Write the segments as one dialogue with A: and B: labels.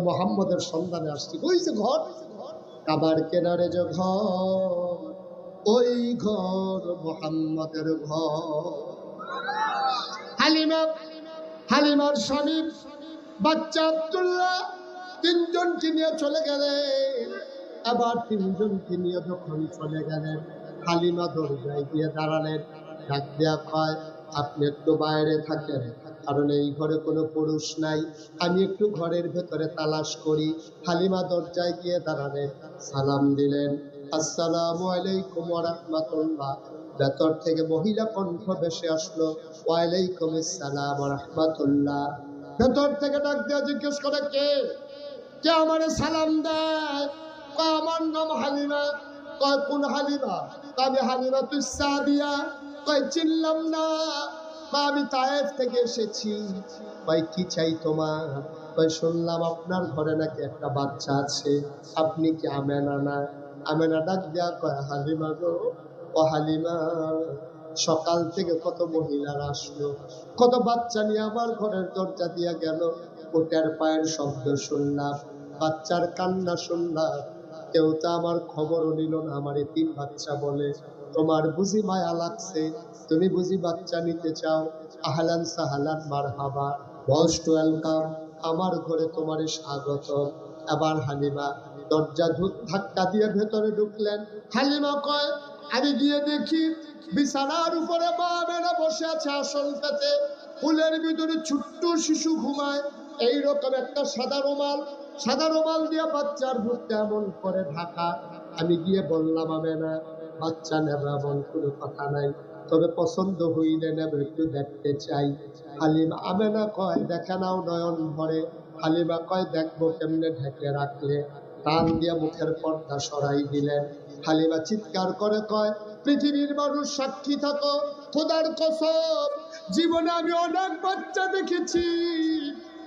A: মোহাম্মদের সন্ধানে আসছি, ওই যে ঘর, কাবার কেনারে যে ঘর, ওই ঘর মোহাম্মদের ঘর। হালিমা, হালিমার স্বামী, বাচ্চা আব্দুল্লাহ, তিনজনকে নিয়ে চলে গেলেন। আবার তিনজনকে নিয়ে যখন চলে গেলেন, হালিমা দরজায় গিয়ে দাঁড়ালেন। ডাক দেয়া কয় আপনি একটু বাইরে থাকেন। কারণ এই ঘরে কোনো পুরুষ নাই। আমি একটু ঘরের ভেতরে তালাশ করি। হালিমা দরজায় গিয়ে দাঁড়ালেন সালাম দিলেন, আসসালামু আলাইকুম রাহমাতুল্লাহ। ভেতর থেকে মহিলা কণ্ঠ ভেসে আসলো, ওয়ালাইকুম আসসালাম রাহমাতুল্লাহ। ভেতর থেকে ডাক দেওয়া জিজ্ঞেস করে, কে? কে আমারে সালাম দেয়? আমার নাম হালিমা। কয়, কোন হালিমা? আমি হালিমা তুই সাদিয়া কয়, চিনলাম না। আমি তায়েফ থেকে এসেছি। কয় কি চাই তোমার? কয় শুনলাম আপনার ঘরে নাকি একটা বাচ্চা আছে। আপনি কি আমেনা না? আমেনা ডাক দেয়া কয়, হালিমা গো, ও হালিমা, সকাল থেকে কত মহিলারা আসলো। কত বাচ্চা নিয়ে আমার ঘরের দরজা দিয়া গেল। ওটার পায়ের শব্দ শুনলাম, বাচ্চার কান্না শুনলাম। কেউ তো আমার খবরও নিল না। আমার তিন বাচ্চা বলে, তোমার বুঝি মায়া লাগছে, তুমি বুঝি বাচ্চা নিতে চাও। আহলান সাহালান মার হাবা মোস্ট ওয়েলকাম আমার ঘরে তোমার স্বাগত আবার হালিমা দরজা ধাক্কা দিয়ে ভেতরে ঢুকলেন। হালিমা কয়, আমি গিয়ে দেখি বিছানার উপরে মা মেনা বসে আছে আসল পেতে। ফুলের ভিতরে ছোট্ট শিশু ঘুমায়। এইরকম একটা সাদা রুমাল সাদা রুমাল দিয়ে বাচ্চার মুখটা এমন করে ঢাকা। আমি গিয়ে বললাম, আমেনা, বাচ্চা নেবে এমন কোনো কথা নাই। তবে পছন্দ হইলে নেবে, একটু দেখতে চাই। হালিমা, আমেনা কয়, দেখে নাও নয়ন ভরে। হালিমা কয়, দেখব কেমনে ঢেকে রাখলে। টান দিয়ে মুখের পর্দা সরাই দিলেন। হালিমা চিৎকার করে কয়, পৃথিবীর মানুষ সাক্ষী থাকো, খোদার কসম। জীবনে আমি অনেক বাচ্চা দেখেছি।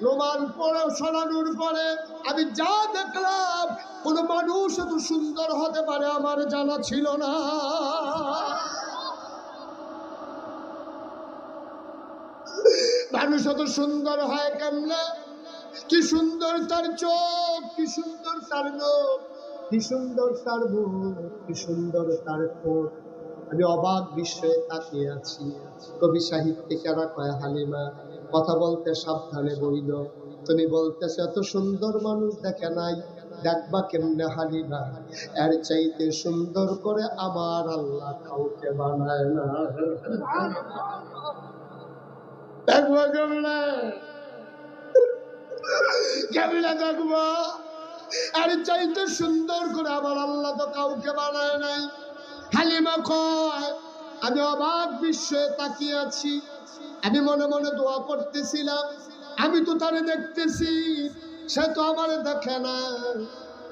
A: রোমান পরে সরানোর পরে আমি যা দেখলাম, কোন মানুষ এত সুন্দর হতে পারে আমার জানা ছিল না। মানুষ এত সুন্দর হয় কেমনে? কি সুন্দর তার চোখ, কি সুন্দর তার নখ কি সুন্দর তার মুখ, কি সুন্দর তার ঠোঁট। আমি অবাক বিস্ময়ে তাকিয়ে আছি। কবি সাহিত্যিকেরা কয়, হালিমা, কথা বলতে সাবধানে বইল। তুমি বলতেছ, এত সুন্দর মানুষ দেখে নাই, দেখবা কেমনে হালিমা? এর চাইতে সুন্দর করে আমার আল্লাহ কাউকে বানায় না। দেখব কেমনে? কেমনে দেখব? আর চাইতে সুন্দর করে আমার আল্লাহ তো কাউকে বানায় নাই। হালিমা কয়, আমি অবাক বিস্ময়ে তাকিয়ে আছি। আমি মনে মনে দোয়া করতেছিলাম আমি তো তারে দেখতেছি, সে তো আমার দেখে না।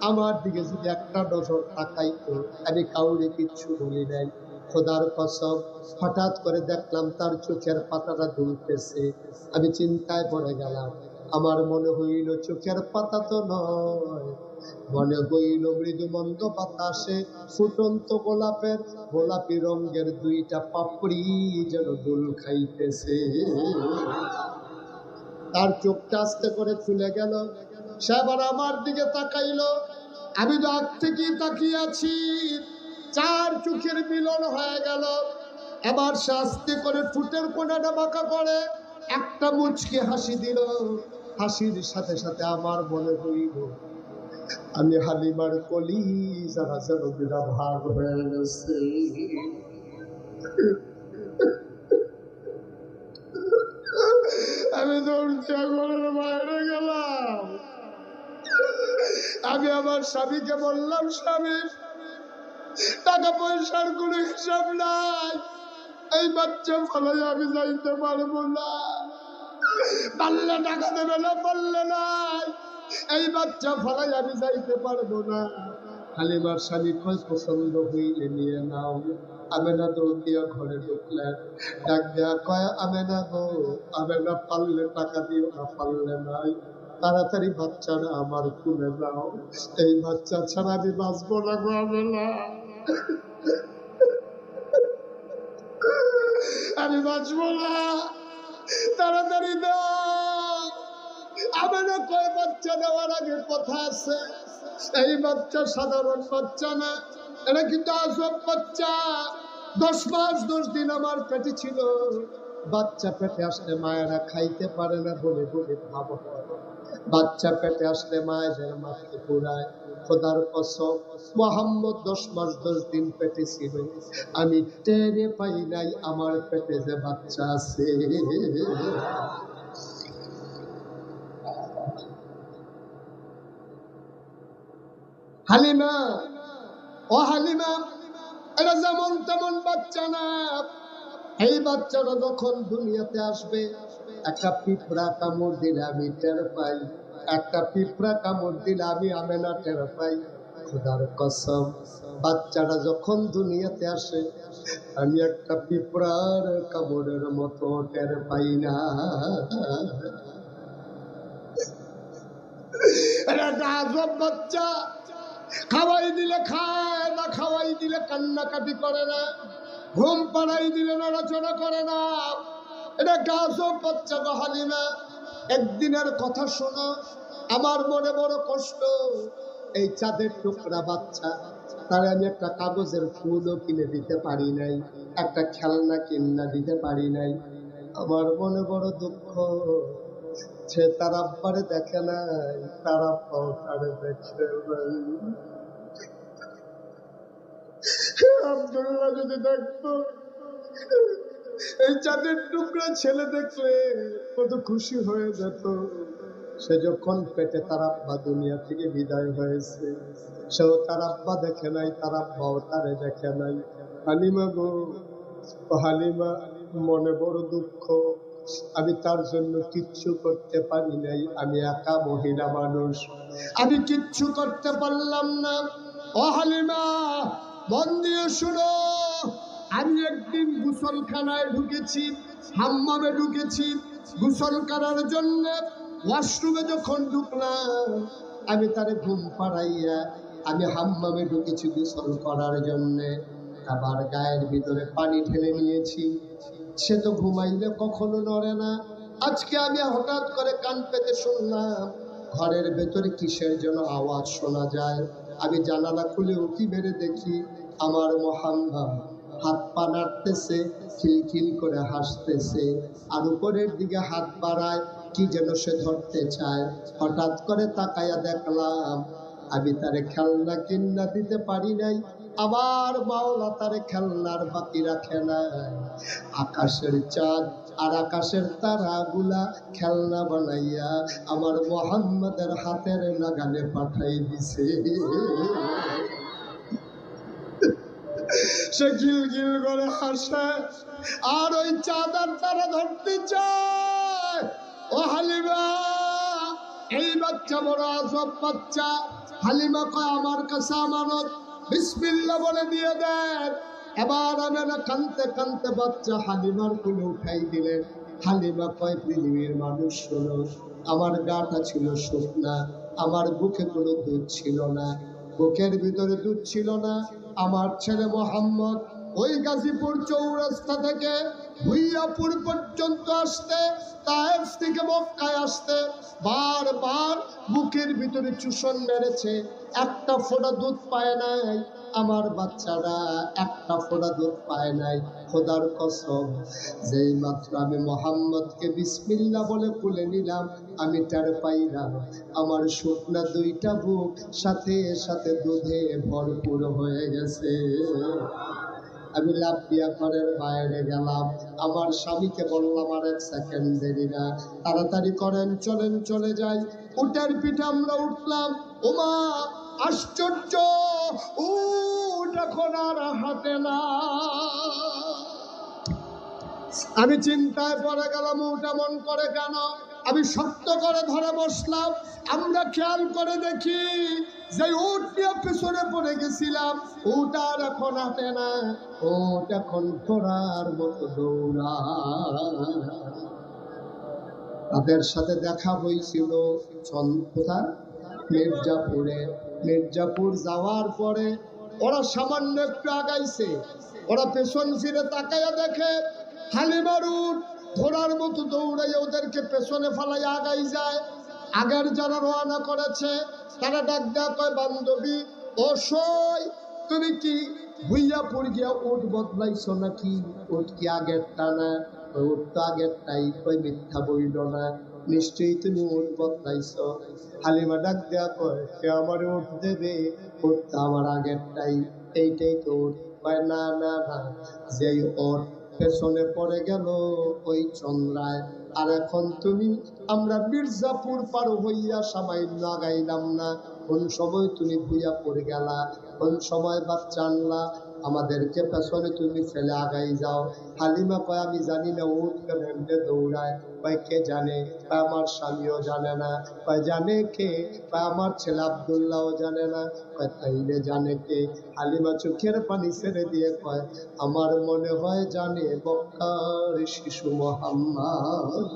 A: আমার দিকে যদি একটা নজর তাকাইতো, আমি কাউরে কিচ্ছু বলি নাই। খোদার কসম, হঠাৎ করে দেখলাম তার চোখের পাতাটা দুলতেছে। আমি চিন্তায় পড়ে গেলাম, আমার মনে হইল চোখের পাতা তো নয়। মনে হইল মৃদু মন্দ বাতাসে ফুটন্ত গোলাপের, গোলাপি রঙের দুইটা পাপড়ি যেন দোল খাইতেছে। তার চোখটা আস্তে করে খুলে গেল। সে আবার আমার দিকে তাকাইলো। আমি তো আগ থেকেই তাকিয়ে আছি। চার চোখের মিলন হয়ে গেল। এবার সে আস্তে করে ঠুটের কোনাটা বাঁকা করে, একটা মুচকে হাসি দিল। হাসির সাথে সাথে আমার মনে হইল, আমি হালিমার কলি যারা যেন বিরা ভাগ হয়ে গেছে। ঘরের বাইরে গেলাম আমি আমার স্বামীকে বললাম, স্বামী, টাকা পয়সার কোনো হিসাব নাই। এই বাচ্চা আমি যাইতে পারব না। পারলে টাকা দেবে না, পারলে নাই। এই বাচ্চা ফলাই আমি যাইতে পারব না। স্বামী কয় পছন্দ হইলে নিয়ে নাও। আমেনা দিয়া ঘরে ঢুকলেন। ডাক দেয়া কয়, আমেনা গো, আমেনা টাকা দিও, না নাই। তাড়াতাড়ি বাচ্চারা আমার খুলে দাও এই বাচ্চা ছাড়া আমি বাঁচবো না গো আমি বাঁচবো না। তাড়াতাড়ি দাও। আমেনা কয়, বাচ্চা দেওয়ার আগে কথা আছে। এই বাচ্চা সাধারণ বাচ্চা না। এটা কিন্তু আসব বাচ্চা? দশ মাস, দশ দিন আমার পেটে ছিল। বাচ্চা পেটে আসলে মায়েরা খাইতে পারে না বলে বলে ভাব বাচ্চা পেটে আসলে মায়েদের মাথায় পুরায় খোদার কসম। মোহাম্মদ দশ মাস, দশ দিন পেটে ছিল। আমি টেরে পাই নাই আমার পেটে যে বাচ্চা আছে। হালিমা, ও হালিমা। এটা যেমন তেমন বাচ্চা না। এই বাচ্চাটা যখন দুনিয়াতে আসবে, একটা পিঁপড়া কামড় দিলে আমি টের পাই। একটা পিঁপড়া কামড় দিলে আমি আমেনা টের পাই। খোদার কসম, বাচ্চাটা যখন দুনিয়াতে আসে, আমি একটা পিঁপড়ার কামড়ের মতো টের পাই না। এটা বাচ্চা। খাওয়াই দিলে খায় না, খাওয়াই দিলে কান্নাকাটি করে না, ঘুম পাড়াই দিলে নড়াচড়া করে না। এটা গাছ বাচ্চা গো হালিমা একদিনের কথা শোনো, আমার মনে বড় কষ্ট। এই চাঁদের টুকরা বাচ্চা, তার আমি একটা কাগজের ফুলও কিনে দিতে পারি নাই, একটা খেলনা কিনা দিতে পারি নাই। আমার মনে বড় দুঃখ। সে তার আব্বারে দেখে নাই তার আব্বাও তারে দেখে নাই। আব্দুল্লাহ যদি দেখতো, এই চাঁদের টুকরা ছেলে দেখলে কত খুশি হয়ে যেত। সে যখন পেটে তার আব্বা দুনিয়া থেকে বিদায় হয়েছে, সেও তার আব্বা দেখে নাই তার আব্বাও তারে দেখে নাই। হালিমা গো, হালিমা, মনে বড় দুঃখ। আমি তার জন্য কিচ্ছু করতে পারি নাই। আমি একা মহিলা মানুষ। আমি কিচ্ছু করতে পারলাম না। ও হালিমা, মন দিয়ে শুনো। আমি একদিন গুসলখানায় ঢুকেছি, হাম্মামে ঢুকেছি। গুসল করার জন্য ওয়াশরুমে যখন ঢুকলাম, আমি তারে ঘুম পাড়াইয়া আমি হাম্মামে ঢুকেছি গোসল করার জন্যে। আবার গায়ের ভিতরে পানি ঢেলে নিয়েছি। সে তো ঘুমাইলে কখনো নড়ে না। আজকে আমি হঠাৎ করে কান পেতে শুনলাম, ঘরের ভেতরে কিসের যেন আওয়াজ শোনা যায়। আমি জানালা খুলে উঠি বেড়ে দেখি আমার মোহাম্মদ হাত পা নাড়তেছে, খিলখিল করে হাসতেছে আর উপরের দিকে হাত বাড়ায় কি যেন সে ধরতে চায়। হঠাৎ করে তাকায়া দেখলাম, আমি তারে খেলনা কিন্না দিতে পারি নাই। আবার মাওলা তারে খেলনার বাকি রাখে নাই আকাশের চাঁদ আর আকাশের তারাগুলা খেলনা বানাইয়া আমার মোহাম্মদের হাতের নাগালে পাঠাই দিছে। সে গিল গিল করে হাসে, আর ওই চাঁদার তারা ধরতে চায়। ও হালিমা, এই বাচ্চা বড় আজব বাচ্চা। হালিমা কয়, আমার কাছে আমানত বিসমিল্লা বলে দিয়ে দেন। এবার আমরা কানতে কানতে বাচ্চা হালিমার কোলে উঠাই দিলেন। হালিমা কয়, পৃথিবীর মানুষ শোনো আমার গাটা ছিল শুকনা, আমার বুকে কোনো দুধ ছিল না, বুকের ভিতরে দুধ ছিল না, আমার ছেলে মোহাম্মদ ওই গাজীপুর চৌরাস্তা থেকে ভুইয়াপুর পর্যন্ত আসতে, তায়েফ থেকে মক্কায় আসতে বারবার বুকের ভিতরে চুষণ মেরেছে। একটা ফোঁটা দুধ পায় নাই আমার বাচ্চারা, একটা ফোঁটা দুধ পায় নাই। খোদার কসম, যেই মাত্র আমি মোহাম্মদকে বিসমিল্লা বলে খুলে নিলাম, আমি টের পাইলাম আমার শুকনা দুইটা বুক সাথে সাথে দুধে ভরপুর হয়ে গেছে। আমি লাফিয়া ঘরের বাইরে গেলাম। আমার স্বামীকে বললাম আর এক সেকেন্ড দেরি না। তাড়াতাড়ি করেন, চলেন, চলে যাই। উটের পিঠে আমরা উঠলাম। ওমা, আশ্চর্য! উট এখন আর হাতে না। আমি চিন্তায় পড়ে গেলাম উঠ এমন করে কেন? আমি শক্ত করে ধরে বসলাম। আমরা খেয়াল করে দেখি যে উট নিয়ে পেছনে পড়ে গেছিলাম। উট আর এখন হাঁটে না। উট এখন ঘোড়ার মতো দৌড়া তাদের সাথে দেখা হয়েছিল। কোথায়? মির্জাপুরে। মির্জাপুর যাওয়ার পরে ওরা সামান্য একটু আগাইছে। ওরা পেছন ফিরে তাকাইয়া দেখে হালিমার উট ঘোড়ার মতো দৌড়াই ওদেরকে পেছনে ফালাই আগাই যায়। আগের যারা রওনা করেছে, তারা ডাক দেয়া কয়, বান্ধবী ও সই তুমি কি ভুইয়া পড় গিয়া উঠ বদলাইছ নাকি? উঠ কি আগের টানা উঠ তো আগের টাই কই মিথ্যা বইল না। নিশ্চয়ই তুমি উঠ বদলাইছ। হালিমা ডাক দেয়া কয়, সে আমার উঠ দেবে উঠ তো আমার আগেরটাই। এইটাই তো উঠ কয়, না না না। যেই ওর পেছনে পড়ে গেল ওই চন্দ্রায়। আর এখন তুমি, আমরা মির্জাপুর পার হইয়া সবাই লাগাইলাম না। কোন সময় তুমি ভুইয়া পড়ে গেলা? কোন সময় বাচ্চা আনলা? আমাদেরকে পেছনে তুমি ফেলে আগাই যাও। হালিমা কয়, আমি জানি না উঠ কেন এমনি দৌড়ায়। কয়, কে জানে? কয়, আমার স্বামীও জানে না। কয়, জানে কে? কয়, আমার ছেলে আবদুল্লাহও জানে না। কয়, তাইলে জানে কে? হালিমা চোখের পানি ছেড়ে দিয়ে কয়, আমার মনে হয় জানে বক্কার শিশু মোহাম্মদ।